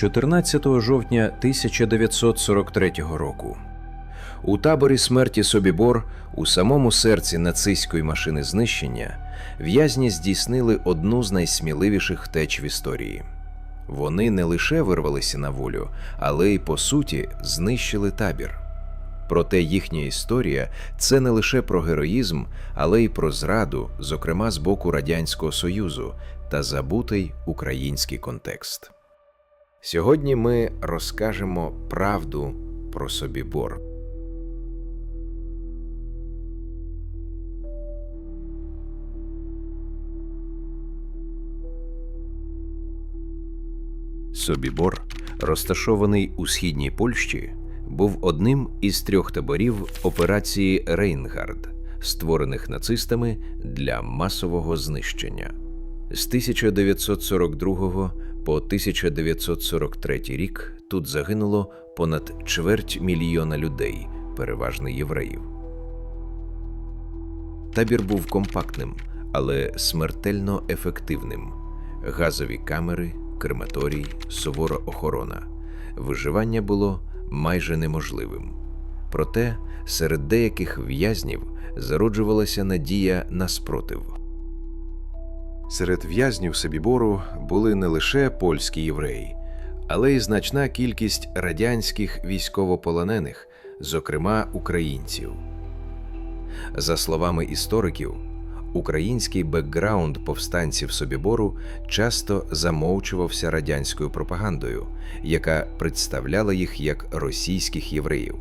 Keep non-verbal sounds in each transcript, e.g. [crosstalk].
14 жовтня 1943 року. У таборі смерті Собібор, у самому серці нацистської машини знищення, в'язні здійснили одну з найсміливіших втеч в історії. Вони не лише вирвалися на волю, але й по суті знищили табір. Проте їхня історія це не лише про героїзм, але й про зраду, зокрема з боку Радянського Союзу та забутий український контекст. Сьогодні ми розкажемо правду про Собібор. Собібор, розташований у східній Польщі, був одним із трьох таборів операції Рейнгард, створених нацистами для масового знищення. З 1942 по 1943 рік тут загинуло понад чверть мільйона людей, переважно євреїв. Табір був компактним, але смертельно ефективним. Газові камери, крематорій, сувора охорона. Виживання було майже неможливим. Проте серед деяких в'язнів зароджувалася надія на спротив. Серед в'язнів Собібору були не лише польські євреї, але й значна кількість радянських військовополонених, зокрема українців. За словами істориків, український бекграунд повстанців Собібору часто замовчувався радянською пропагандою, яка представляла їх як російських євреїв.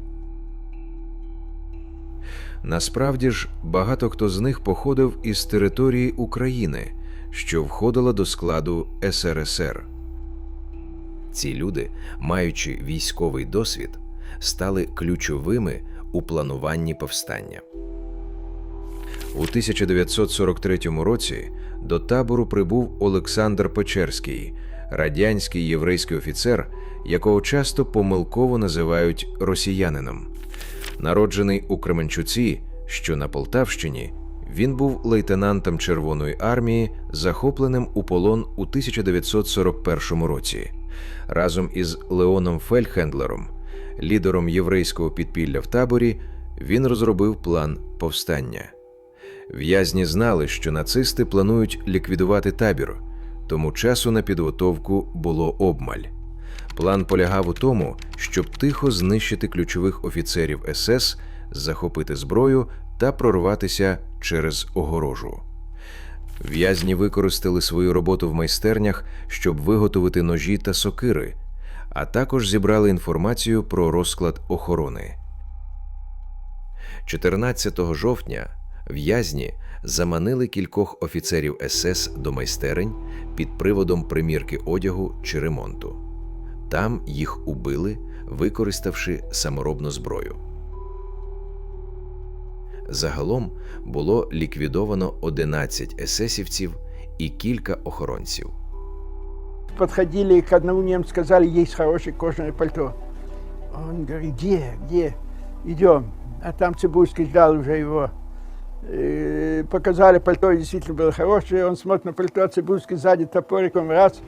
Насправді ж, багато хто з них походив із території України, що входила до складу СРСР. Ці люди, маючи військовий досвід, стали ключовими у плануванні повстання. У 1943 році до табору прибув Олександр Печерський, радянський єврейський офіцер, якого часто помилково називають росіянином. Народжений у Кременчуці, що на Полтавщині, він був лейтенантом Червоної армії, захопленим у полон у 1941 році. Разом із Леоном Фельхендлером, лідером єврейського підпілля в таборі, він розробив план повстання. В'язні знали, що нацисти планують ліквідувати табір, тому часу на підготовку було обмаль. План полягав у тому, щоб тихо знищити ключових офіцерів СС, захопити зброю та прорватися через огорожу. В'язні використали свою роботу в майстернях, щоб виготовити ножі та сокири, а також зібрали інформацію про розклад охорони. 14 жовтня в'язні заманили кількох офіцерів СС до майстерень під приводом примірки одягу чи ремонту. Там їх убили, використавши саморобну зброю. Загалом було ліквідовано 11 есесівців і кілька охоронців. Подходили к одному немцу, сказали, есть хорошее кожаное пальто. Он говорит, где, где? Идем. А там Цибульский ждал уже его. Э, Показали пальто, и действительно было хорошее. Он смотрит на пальто, Цибульский сзади топориком, раз,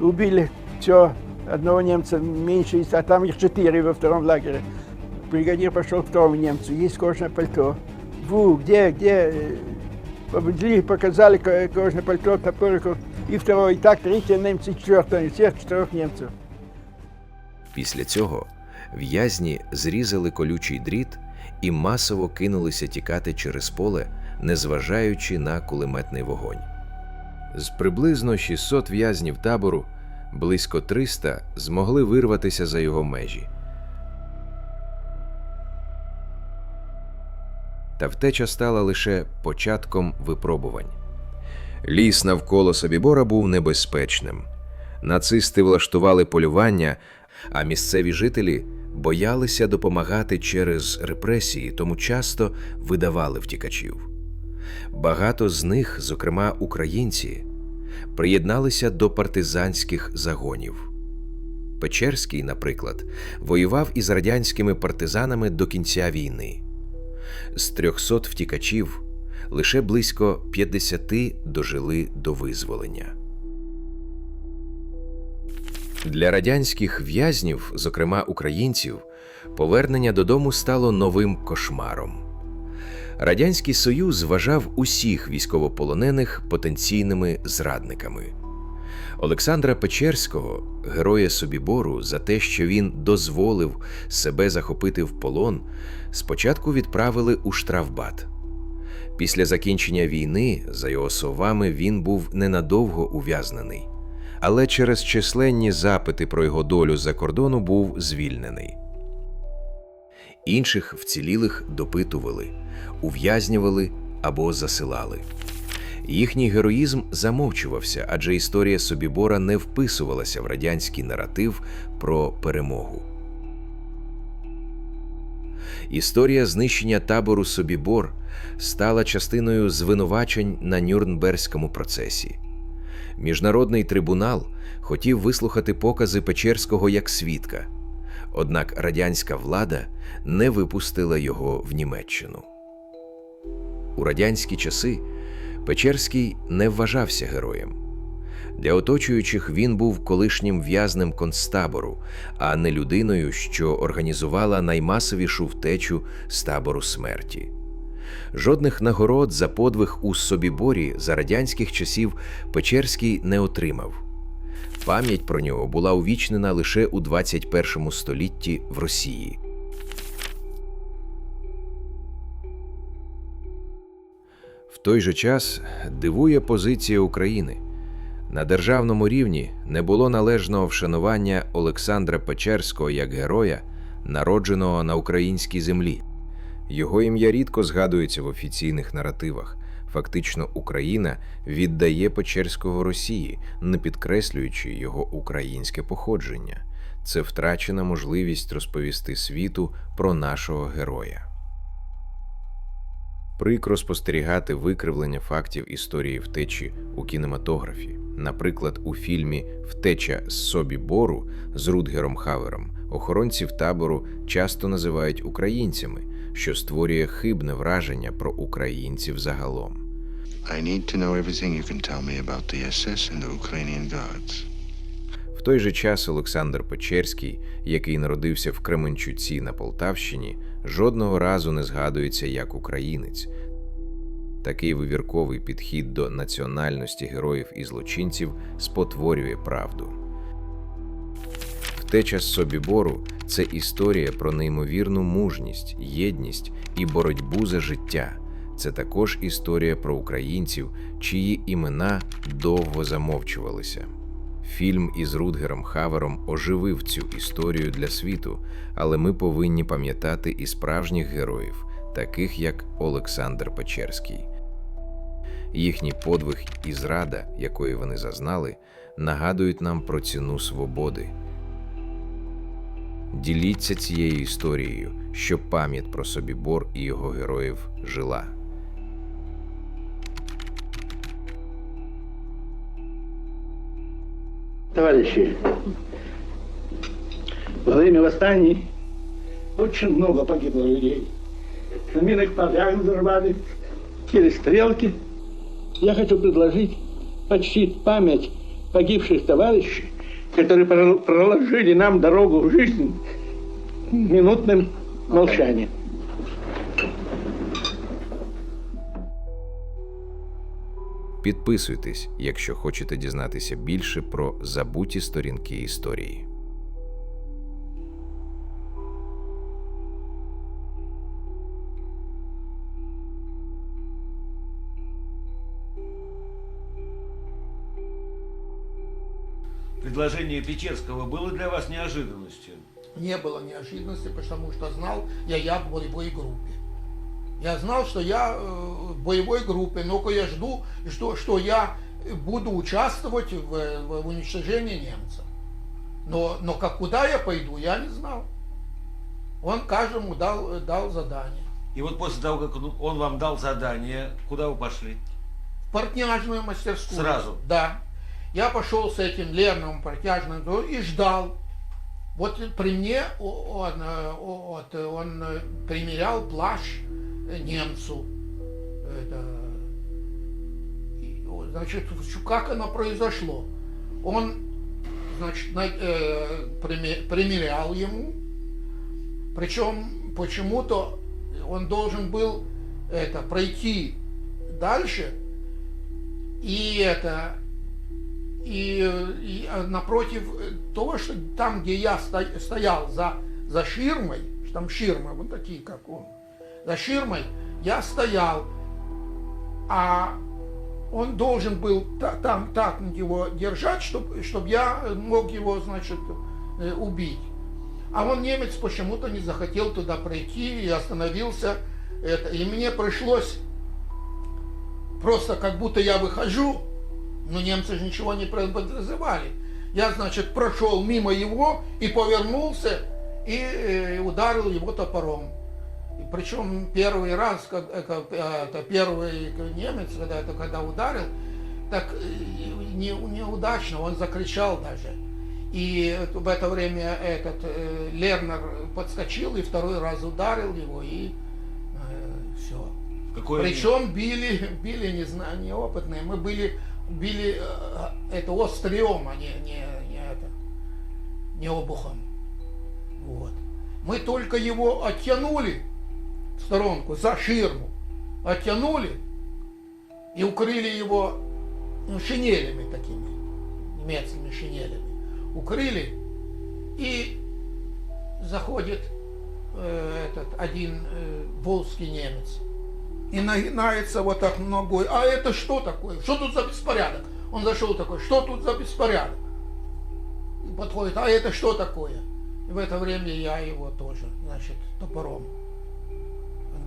убили все. Одного немца меньше, а там их четыре во втором лагере. Бригадир пошел к второму немцу, есть кожаное пальто. Ву, где, где? Э, Победили, показали ко- кожаное пальто, топориком. И второй, и так, третий немцы, и четвертый, всех четырех немцев. Після цього в'язні зрізали колючий дріт і масово кинулися тікати через поле, незважаючи на кулеметний вогонь. З приблизно 600 в'язнів табору близько 300 змогли вирватися за його межі. Та втеча стала лише початком випробувань. Ліс навколо Собібора був небезпечним. Нацисти влаштували полювання, а місцеві жителі боялися допомагати через репресії, тому часто видавали втікачів. Багато з них, зокрема українці, приєдналися до партизанських загонів. Печерський, наприклад, воював із радянськими партизанами до кінця війни. З 300 втікачів лише близько 50 дожили до визволення. Для радянських в'язнів, зокрема українців, повернення додому стало новим кошмаром. Радянський Союз вважав усіх військовополонених потенційними зрадниками. Олександра Печерського, героя Собібору, за те, що він дозволив себе захопити в полон, спочатку відправили у штрафбат. Після закінчення війни, за його словами, він був ненадовго ув'язнений, але через численні запити про його долю за кордону був звільнений. Інших вцілілих допитували, ув'язнювали або засилали. Їхній героїзм замовчувався, адже історія Собібора не вписувалася в радянський наратив про перемогу. Історія знищення табору Собібор стала частиною звинувачень на Нюрнберзькому процесі. Міжнародний трибунал хотів вислухати покази Печерського як свідка, однак радянська влада не випустила його в Німеччину. У радянські часи Печерський не вважався героєм. Для оточуючих він був колишнім в'язнем концтабору, а не людиною, що організувала наймасовішу втечу з табору смерті. Жодних нагород за подвиг у Собіборі за радянських часів Печерський не отримав. Пам'ять про нього була увічнена лише у 21 столітті в Росії. Той же час дивує позиція України. На державному рівні не було належного вшанування Олександра Печерського як героя, народженого на українській землі. Його ім'я рідко згадується в офіційних наративах. Фактично, Україна віддає Печерського Росії, не підкреслюючи його українське походження. Це втрачена можливість розповісти світу про нашого героя. Прикро спостерігати викривлення фактів історії втечі у кінематографі. Наприклад, у фільмі Втеча з Собібору з Рудгером Хавером охоронців табору часто називають українцями, що створює хибне враження про українців загалом. I need to know everything you can tell me about the SS and the Ukrainian Guards. Той же час Олександр Печерський, який народився в Кременчуці на Полтавщині, жодного разу не згадується як українець. Такий вивірковий підхід до національності героїв і злочинців спотворює правду. Втеча з Собібору це історія про неймовірну мужність, єдність і боротьбу за життя. Це також історія про українців, чиї імена довго замовчувалися. Фільм із Рудгером Хавером оживив цю історію для світу, але ми повинні пам'ятати і справжніх героїв, таких як Олександр Печерський. Їхній подвиг і зрада, якої вони зазнали, нагадують нам про ціну свободи. Діліться цією історією, щоб пам'ять про Собібор і його героїв жила. Товарищи, во время восстаний очень много погибло людей. На минных полях взорвали, перестрелки. Я хочу предложить почтить память погибших товарищей, которые прол- проложили нам дорогу в жизнь минутным молчанием. Підписуйтесь, якщо хочете дізнатися більше про забуті сторінки історії. Предложение Печерского было для вас неожиданностью? не было неожиданности, потому что знал я я в боевой группе. Я знал, что я в боевой группе, но я жду, что, что я буду участвовать в, в уничтожении немцев. Но, но как куда я пойду, я не знал. Он каждому дал, дал задание. И вот после того, как он- вам дал задание, куда вы пошли? В портняжную мастерскую. Сразу? Да. Я пошел с этим Леном портняжным и ждал. Вот при мне он, он э, примерял плащ немцу. Это, значит, как оно произошло? Он, значит, на- э, приме- примерял ему. Причем почему-то он должен был это пройти дальше и это и, и, э, напротив э, того, что там, где я сто- стоял за, за ширмой, что там ширма, вот такие, как он, за ширмой, я стоял, а он должен был та- там так его держать, чтобы чтоб я мог его, значит, э, убить. А он, немец, почему-то не захотел туда пройти и остановился. Это, и мне пришлось просто как будто я выхожу, но немцы же ничего не подразумевали. Я, значит, прошел мимо его и повернулся и э, ударил его топором. Причем первый раз, э, э, это первый немец, когда это когда ударил, так э, не, неудачно, он закричал даже. И в это время этот э, Лернер подскочил и второй раз ударил его и все. В какое Причем били, [laughs] били, не знаю, неопытные. Мы были, били э, это острием, а не, не, не это, не обухом. Вот. Мы только его оттянули сторонку, за ширму, оттянули и укрыли его ну, шинелями такими, немецкими шинелями. Укрыли, и заходит э, этот один э, волжский немец и нагинается вот так ногой. А это что такое? Что тут за беспорядок? Он зашел такой, что тут за беспорядок? И подходит, а это что такое? И в это время я его тоже, значит, топором.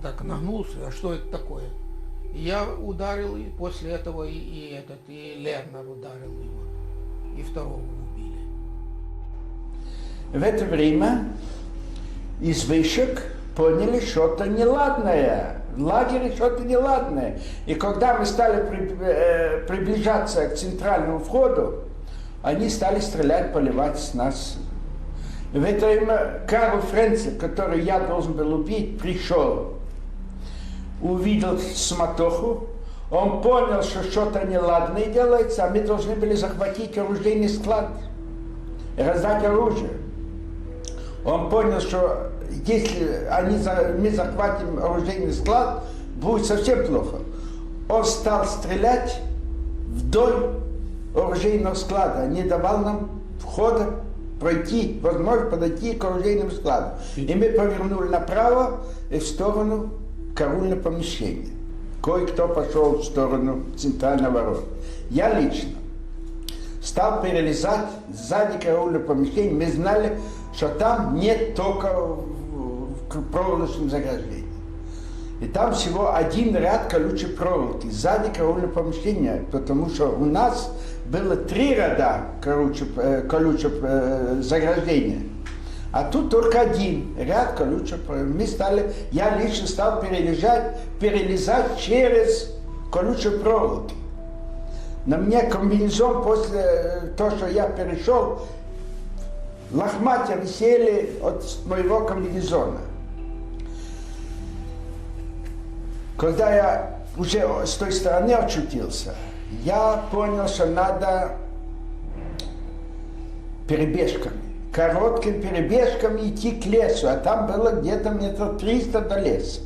Так нагнулся, а что это такое? Я ударил, и после этого и, и этот, и Лернер ударил его, и второго убили. В это время из вышек поняли что-то неладное. В лагере что-то неладное. И когда мы стали при- э, приближаться к центральному входу, они стали стрелять, поливать с нас. В это время Карл Френцель, который я должен был убить, пришел, увидел суматоху, он понял, что что-то неладное делается, а мы должны были захватить оружейный склад, раздать оружие. Он понял, что если они, мы захватим оружейный склад, будет совсем плохо. Он стал стрелять вдоль оружейного склада, не давал нам входа пройти, возможность подойти к оружейному складу. И мы повернули направо и в сторону караульного помещения. Кое-кто пошел в сторону центрального ворот. Я лично стал перелезать сзади караульного помещения. Мы знали, что там нет только в- проволочном заграждении. И там всего один ряд колючей проволоки сзади караульного помещения, потому что у нас было три ряда колючего, колючего заграждения. А тут только один ряд колючего проволоки. Мы стали, я лично стал перелезать, перелезать через колючую проволоки. На мне комбинезон после э, того, что я перешел, лохматья висели от моего комбинезона. Когда я уже с той стороны очутился, я понял, что надо перебежками, короткими перебежками идти к лесу, а там было где-то метров 300 до леса.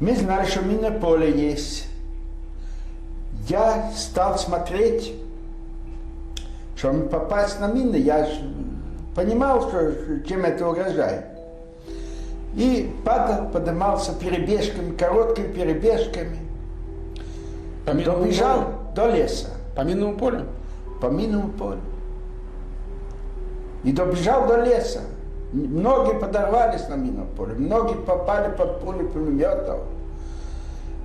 Мы знали, что минное поле есть. Я стал смотреть, чтобы попасть на мины. Я понимал, что, чем это угрожает. И падал, поднимался перебежками, короткими перебежками. По Добежал полю? до леса, По минному полю? по минному полю. И добежал до леса. Многие подорвались на минном поле, многие попали под пули пулеметов.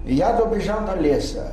И я добежал до леса.